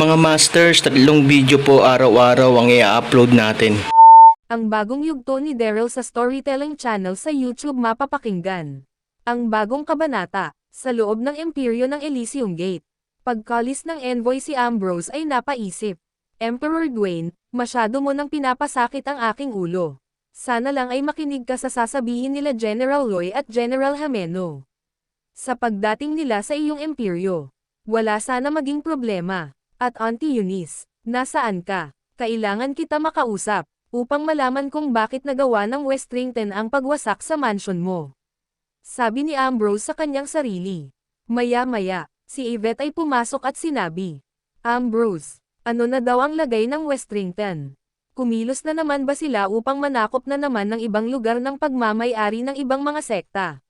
Mga masters, tatlong video po araw-araw ang i-upload natin. Ang bagong yugto ni Daryl sa Storytelling Channel sa YouTube mapapakinggan. Ang bagong kabanata, sa loob ng imperyo ng Elysium Gate. Pagkalis ng envoy si Ambrose ay napaisip. Emperor Dwayne, masyado mo nang pinapasakit ang aking ulo. Sana lang ay makinig ka sa sasabihin nila General Loy at General Hameno. Sa pagdating nila sa iyong imperyo, wala sana maging problema. At Auntie Eunice, nasaan ka? Kailangan kita makausap upang malaman kung bakit nagawa ng Westrington ang pagwasak sa mansion mo. Sabi ni Ambrose sa kanyang sarili. Maya-maya, si Yvette ay pumasok at sinabi, Ambrose, ano na daw ang lagay ng Westrington? Kumilos na naman ba sila upang manakop na naman ng ibang lugar ng pagmamayari ng ibang mga sekta?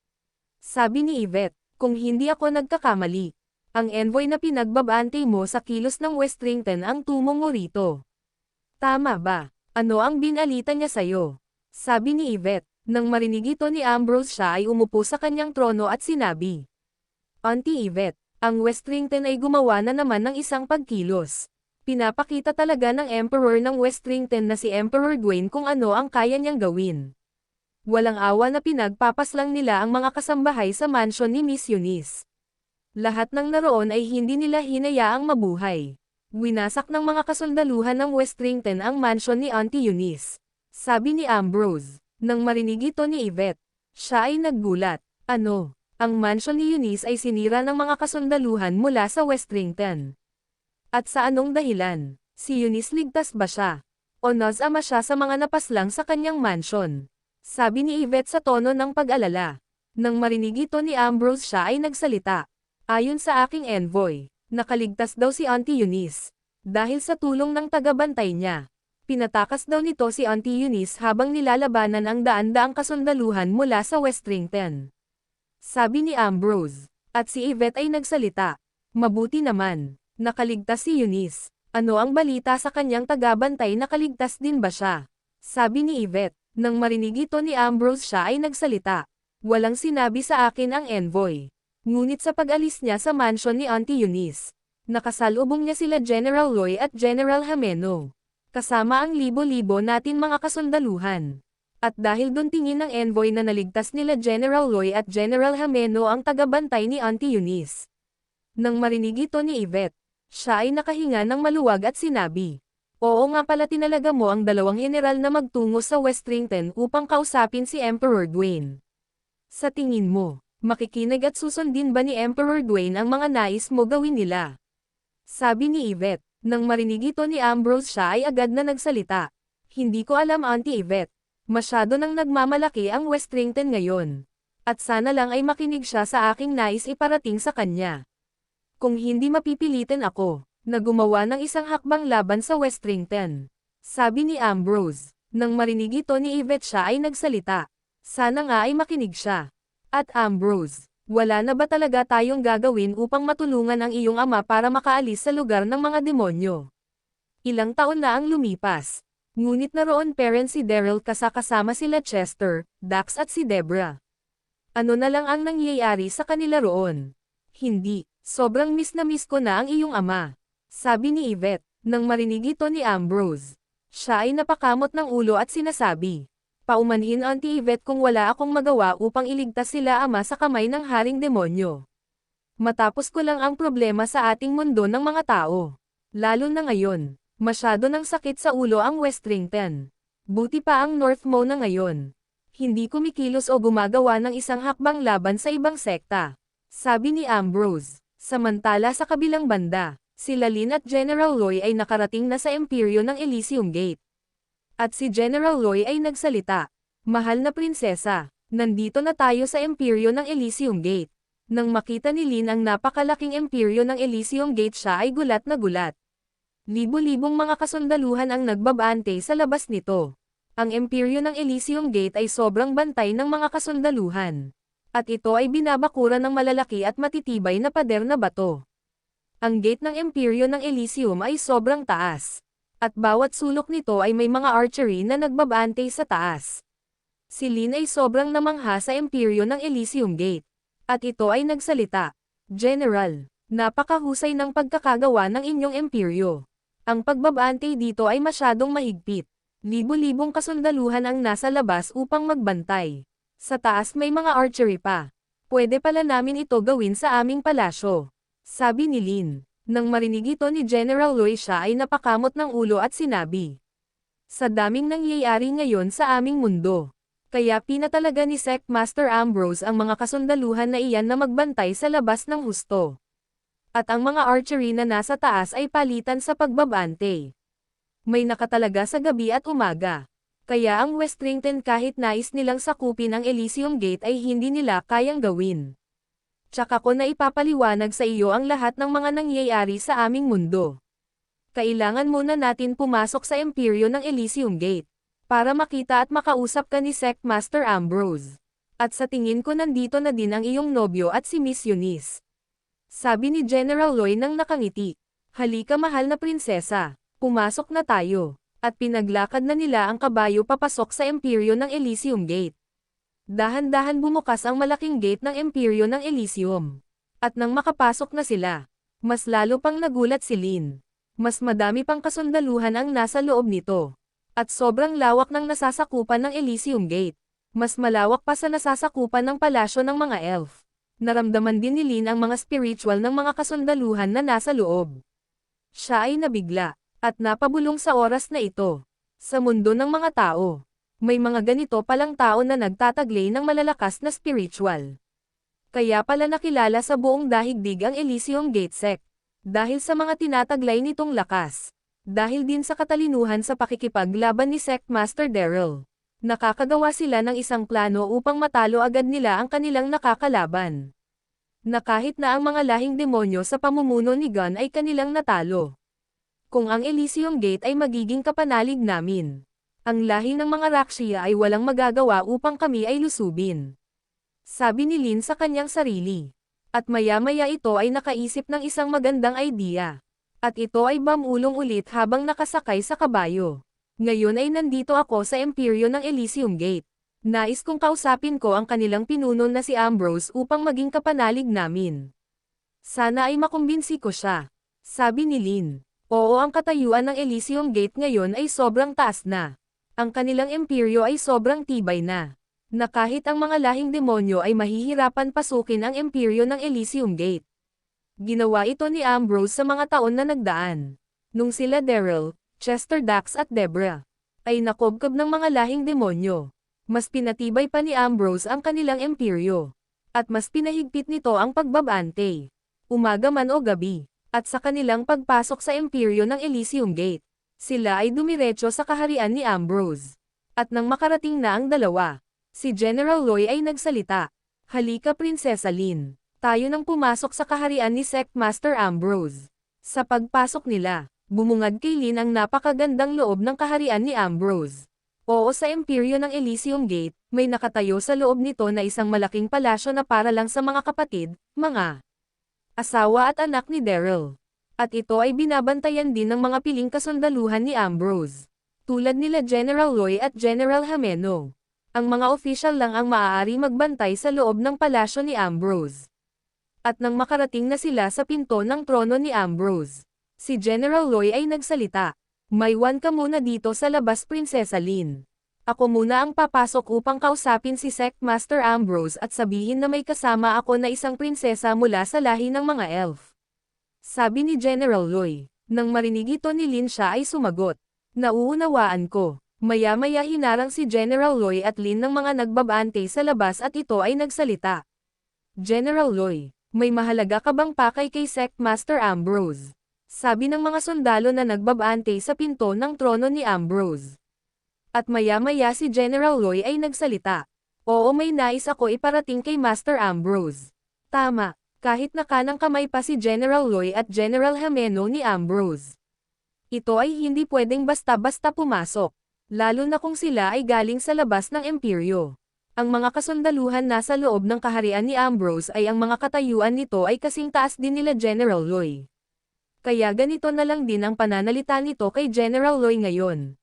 Sabi ni Yvette, kung hindi ako nagkakamali, ang envoy na pinagbabante mo sa kilos ng Westrington ang tumongo rito. Tama ba? Ano ang binalita niya sa'yo? Sabi ni Yvette, nang marinig ito ni Ambrose siya ay umupo sa kanyang trono at sinabi. Auntie Yvette, ang Westrington ay gumawa na naman ng isang pagkilos. Pinapakita talaga ng Emperor ng Westrington na si Emperor Dwayne kung ano ang kaya niyang gawin. Walang awa na pinagpapaslang nila ang mga kasambahay sa mansion ni Miss Eunice. Lahat ng naroon ay hindi nila hinayaang mabuhay. Winasak ng mga kasundaluhan ng Westrington ang mansion ni Auntie Eunice. Sabi ni Ambrose, nang marinig ito ni Yvette. Siya ay naggulat. Ano? Ang mansion ni Eunice ay sinira ng mga kasundaluhan mula sa Westrington. At sa anong dahilan? Si Eunice ligtas ba siya? O nasama siya sa mga napaslang sa kanyang mansion? Sabi ni Yvette sa tono ng pag-alala. Nang marinig ito ni Ambrose siya ay nagsalita. Ayon sa aking envoy, Nakaligtas daw si Auntie Eunice. Dahil sa tulong ng tagabantay niya. Pinatakas daw nito si Auntie Eunice habang nilalabanan ang daan-daang kasundaluhan mula sa Westrington. Sabi ni Ambrose. At si Yvette ay nagsalita. Mabuti naman. Nakaligtas si Eunice. Ano ang balita sa kanyang tagabantay nakaligtas din ba siya? Sabi ni Yvette. Nang marinig ito ni Ambrose siya ay nagsalita. Walang sinabi sa akin ang envoy. Ngunit sa pag-alis niya sa mansion ni Auntie Eunice, nakasalubong niya sila General Loy at General Hameno. Kasama ang libo-libo natin mga kasundaluhan. At dahil doon tingin ng envoy na naligtas nila General Loy at General Hameno ang tagabantay ni Auntie Eunice. Nang marinig ito ni Yvette, siya ay nakahinga ng maluwag at sinabi, Oo nga pala tinalaga mo ang dalawang general na magtungo sa Westrington upang kausapin si Emperor Dwayne. Sa tingin mo, Makikinig at susundin ba ni Emperor Dwayne ang mga nais mo gawin nila? Sabi ni Yvette, nang marinig ito ni Ambrose siya ay agad na nagsalita. Hindi ko alam Auntie Yvette. Masyado nang nagmamalaki ang Westrington ngayon. At sana lang ay makinig siya sa aking nais iparating sa kanya. Kung hindi mapipilitin ako, na gumawa ng isang hakbang laban sa Westrington. Sabi ni Ambrose, nang marinig ito ni Yvette siya ay nagsalita. Sana nga ay makinig siya. At Ambrose, wala na ba talaga tayong gagawin upang matulungan ang iyong ama para makaalis sa lugar ng mga demonyo? Ilang taon na ang lumipas. Ngunit naroon parent si Daryl kasakasama sila Chester, Dax at si Debra. Ano na lang ang nangyayari sa kanila roon? Hindi, sobrang miss na miss ko na ang iyong ama. Sabi ni Yvette, nang marinig ito ni Ambrose. Siya ay napakamot ng ulo at sinasabi, paumanhin Auntie Yvette kung wala akong magawa upang iligtas sila ama sa kamay ng haring demonyo. Matapos ko lang ang problema sa ating mundo ng mga tao. Lalo na ngayon, Masyado ng sakit sa ulo ang Westrington. Buti pa ang North Mo na ngayon. Hindi kumikilos o gumagawa ng isang hakbang laban sa ibang sekta. Sabi ni Ambrose. Samantala sa kabilang banda, sila Lin at General Loy ay nakarating na sa imperyo ng Elysium Gate. At si General Loy ay nagsalita. Mahal na prinsesa, nandito na tayo sa imperyo ng Elysium Gate. Nang makita ni Lin ang napakalaking imperyo ng Elysium Gate siya ay gulat na gulat. Libo-libong mga kasundaluhan ang nagbabante sa labas nito. Ang imperyo ng Elysium Gate ay sobrang bantay ng mga kasundaluhan. At ito ay binabakura ng malalaki at matitibay na pader na bato. Ang gate ng imperyo ng Elysium ay sobrang taas. At bawat sulok nito ay may mga archery na nagbabante sa taas. Si Lin ay sobrang namangha sa imperyo ng Elysium Gate. At ito ay nagsalita. General, napakahusay ng pagkakagawa ng inyong imperyo. Ang pagbabante dito ay masyadong mahigpit. Libo-libong kasundaluhan ang nasa labas upang magbantay. Sa taas may mga archery pa. Pwede pala namin ito gawin sa aming palasyo. Sabi ni Lin. Nang marinig ito ni General Loy siya ay napakamot ng ulo at sinabi. Sa daming nangyayari ngayon sa aming mundo. Kaya pinatalaga ni Sect Master Ambrose ang mga kasundaluhan na iyan na magbantay sa labas ng husto. At ang mga archery na nasa taas ay palitan sa pagbabante. May nakatalaga sa gabi at umaga. Kaya ang Westrington kahit nais nilang sakupin ang Elysium Gate ay hindi nila kayang gawin. Tsaka ko na ipapaliwanag sa iyo ang lahat ng mga nangyayari sa aming mundo. Kailangan muna natin pumasok sa imperyo ng Elysium Gate. Para makita at makausap ka ni Sect Master Ambrose. At sa tingin ko nandito na din ang iyong nobyo at si Miss Eunice. Sabi ni General Loy nang nakangiti. Halika mahal na prinsesa. Pumasok na tayo. At pinaglakad na nila ang kabayo papasok sa imperyo ng Elysium Gate. Dahan-dahan bumukas ang malaking gate ng imperyo ng Elysium. At nang makapasok na sila, mas lalo pang nagulat si Lin. Mas madami pang kasundaluhan ang nasa loob nito. At sobrang lawak ng nasasakupan ng Elysium Gate. Mas malawak pa sa nasasakupan ng palasyo ng mga elf. Naramdaman din ni Lin ang mga spiritual ng mga kasundaluhan na nasa loob. Siya ay nabigla, at napabulong sa oras na ito. Sa mundo ng mga tao, may mga ganito palang tao na nagtataglay ng malalakas na spiritual. Kaya pala nakilala sa buong dahigdig ang Elysium Gate Sect. Dahil sa mga tinataglay nitong lakas. Dahil din sa katalinuhan sa pakikipaglaban ni Sect Master Daryl. Nakakagawa sila ng isang plano upang matalo agad nila ang kanilang nakakalaban. Na kahit na ang mga lahing demonyo sa pamumuno ni Gun ay kanilang natalo. Kung ang Elysium Gate ay magiging kapanalig namin. Ang lahi ng mga Rakshia ay walang magagawa upang kami ay lusubin. Sabi ni Lin sa kanyang sarili. At maya-maya ito ay nakaisip ng isang magandang idea. At ito ay bamulong ulit habang nakasakay sa kabayo. Ngayon ay nandito ako sa imperyo ng Elysium Gate. Nais kong kausapin ko ang kanilang pinuno na si Ambrose upang maging kapanalig namin. Sana ay makumbinsi ko siya. Sabi ni Lin. Oo ang katayuan ng Elysium Gate ngayon ay sobrang taas na. Ang kanilang imperyo ay sobrang tibay na. Na kahit ang mga lahing demonyo ay mahihirapan pasukin ang imperyo ng Elysium Gate. Ginawa ito ni Ambrose sa mga taon na nagdaan. Nung sila Daryl, Chester Dax at Debra ay nakobkob ng mga lahing demonyo. Mas pinatibay pa ni Ambrose ang kanilang imperyo. At mas pinahigpit nito ang pagbabante. Umaga man o gabi. At sa kanilang pagpasok sa imperyo ng Elysium Gate, sila ay dumiretso sa kaharian ni Ambrose. At nang makarating na ang dalawa, si General Loy ay nagsalita. Halika Prinsesa Lin, tayo nang pumasok sa kaharian ni Sect Master Ambrose. Sa pagpasok nila, bumungad kay Lin ang napakagandang loob ng kaharian ni Ambrose. Oo sa imperyo ng Elysium Gate, may nakatayo sa loob nito na isang malaking palasyo na para lang sa mga kapatid, mga asawa at anak ni Daryl. At ito ay binabantayan din ng mga piling kasundaluhan ni Ambrose. Tulad nila General Loy at General Hameno. Ang mga official lang ang maaari magbantay sa loob ng palasyo ni Ambrose. At nang makarating na sila sa pinto ng trono ni Ambrose, si General Loy ay nagsalita. Maywan ka muna dito sa labas Prinsesa Lin. Ako muna ang papasok upang kausapin si Sect Master Ambrose at sabihin na may kasama ako na isang prinsesa mula sa lahi ng mga elf. Sabi ni General Loy. Nang marinig ito ni Lin siya ay sumagot. Nauunawaan ko. Maya-maya hinarang si General Loy at Lin ng mga nagbabante sa labas at ito ay nagsalita. General Loy, may mahalaga ka bang pakay kay Sect Master Ambrose? Sabi ng mga sundalo na nagbabante sa pinto ng trono ni Ambrose. At maya-maya si General Loy ay nagsalita. Oo may nais ako iparating kay Master Ambrose. Tama, kahit na kanang kamay pa si General Loy at General Hameno ni Ambrose. Ito ay hindi pwedeng basta-basta pumasok, lalo na kung sila ay galing sa labas ng imperyo. Ang mga kasundaluhan nasa loob ng kaharian ni Ambrose ay ang mga katayuan nito ay kasing taas din nila General Loy. Kaya ganito na lang din ang pananalita nito kay General Loy ngayon.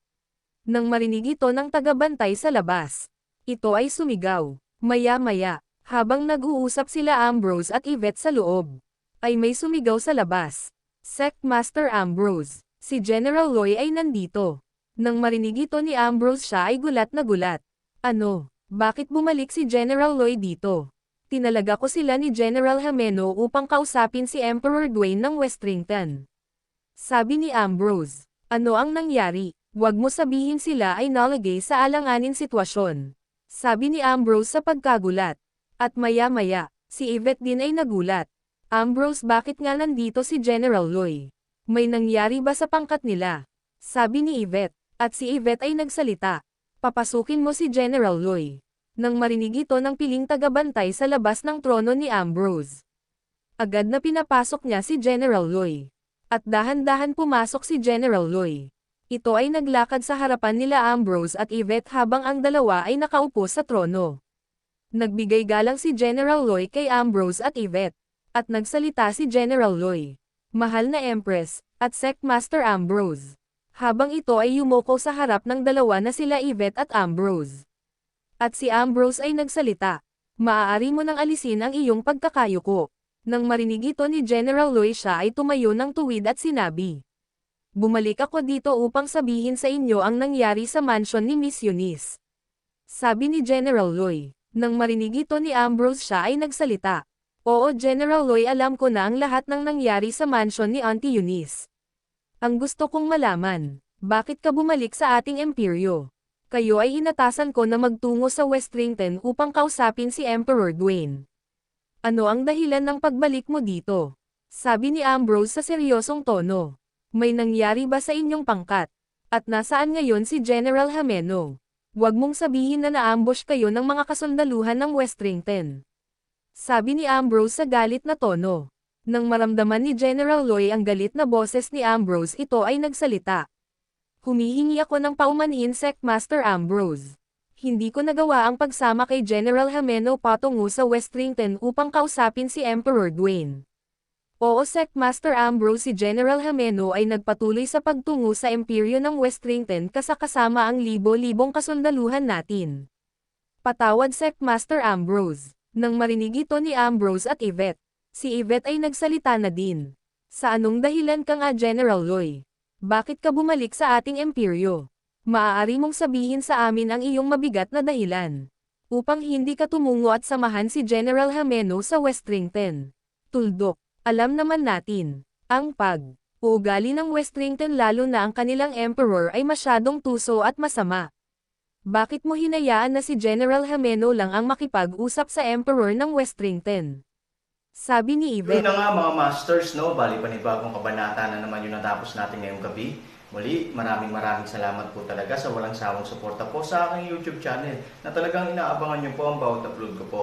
Nang marinig ito ng tagabantay sa labas, ito ay sumigaw. Maya-maya, habang nag-uusap sila Ambrose at Yvette sa loob, ay may sumigaw sa labas. Sect Master Ambrose, si General Loy ay nandito. Nang marinig ito ni Ambrose siya ay gulat na gulat. Ano, bakit bumalik si General Loy dito? Tinalaga ko sila ni General Hameno upang kausapin si Emperor Dwayne ng Westrington. Sabi ni Ambrose, ano ang nangyari? Huwag mo sabihin sila ay nalagay sa alanganin sitwasyon. Sabi ni Ambrose sa pagkagulat. At maya-maya, si Yvette din ay nagulat. Ambrose bakit nga nandito si General Loy? May nangyari ba sa pangkat nila? Sabi ni Yvette, at si Yvette ay nagsalita. Papasukin mo si General Loy. Nang marinig ito ng piling tagabantay sa labas ng trono ni Ambrose. Agad na pinapasok niya si General Loy. At dahan-dahan pumasok si General Loy. Ito ay naglakad sa harapan nila Ambrose at Yvette habang ang dalawa ay nakaupo sa trono. Nagbigay galang si General Loy kay Ambrose at Yvette. At nagsalita si General Loy. Mahal na Empress, at Sect Master Ambrose. Habang ito ay yumuko sa harap ng dalawa na sila Yvette at Ambrose. At si Ambrose ay nagsalita. Maaari mo nang alisin ang iyong pagkakayuko. Nang marinig ito ni General Loy siya ay tumayo ng tuwid at sinabi. Bumalik ako dito upang sabihin sa inyo ang nangyari sa mansion ni Miss Eunice. Sabi ni General Loy. Nang marinig ito ni Ambrose siya ay nagsalita. Oo General Loy alam ko na ang lahat ng nangyari sa mansion ni Auntie Eunice. Ang gusto kong malaman, bakit ka bumalik sa ating imperyo? Kayo ay inatasan ko na magtungo sa Westrington upang kausapin si Emperor Dwayne. Ano ang dahilan ng pagbalik mo dito? Sabi ni Ambrose sa seryosong tono. May nangyari ba sa inyong pangkat? At nasaan ngayon si General Hameno? Huwag mong sabihin na naambush kayo ng mga kasundaluhan ng Westrington. Sabi ni Ambrose sa galit na tono. Nang maramdaman ni General Loy ang galit na boses ni Ambrose ito ay nagsalita. Humihingi ako ng paumanhin Sec Master Ambrose. Hindi ko nagawa ang pagsama kay General Hameno patungo sa Westrington upang kausapin si Emperor Dwayne. Oo Sec Master Ambrose si General Hameno ay nagpatuloy sa pagtungo sa imperyo ng Westrington kasakasama ang libo-libong kasundaluhan natin. Patawad Sec Master Ambrose. Nang marinig ito ni Ambrose at Yvette, si Yvette ay nagsalita na din. Sa anong dahilan ka nga General Loy? Bakit ka bumalik sa ating imperyo? Maaari mong sabihin sa amin ang iyong mabigat na dahilan. Upang hindi ka tumungo at samahan si General Hameno sa Westrington. Tuldok, alam naman natin, ang pag uugali ng Westrington lalo na ang kanilang emperor ay masyadong tuso at masama. Bakit mo hinayaan na si General Hameno lang ang makipag-usap sa emperor ng Westrington? Sabi ni Yun Yvette. na nga mga masters, no? Bali panibagong kabanata na naman yung natapos natin ngayong gabi. Muli, maraming maraming salamat po talaga sa walang sawang suporta po sa aking YouTube channel na talagang inaabangan nyo po ang bawat upload ko po.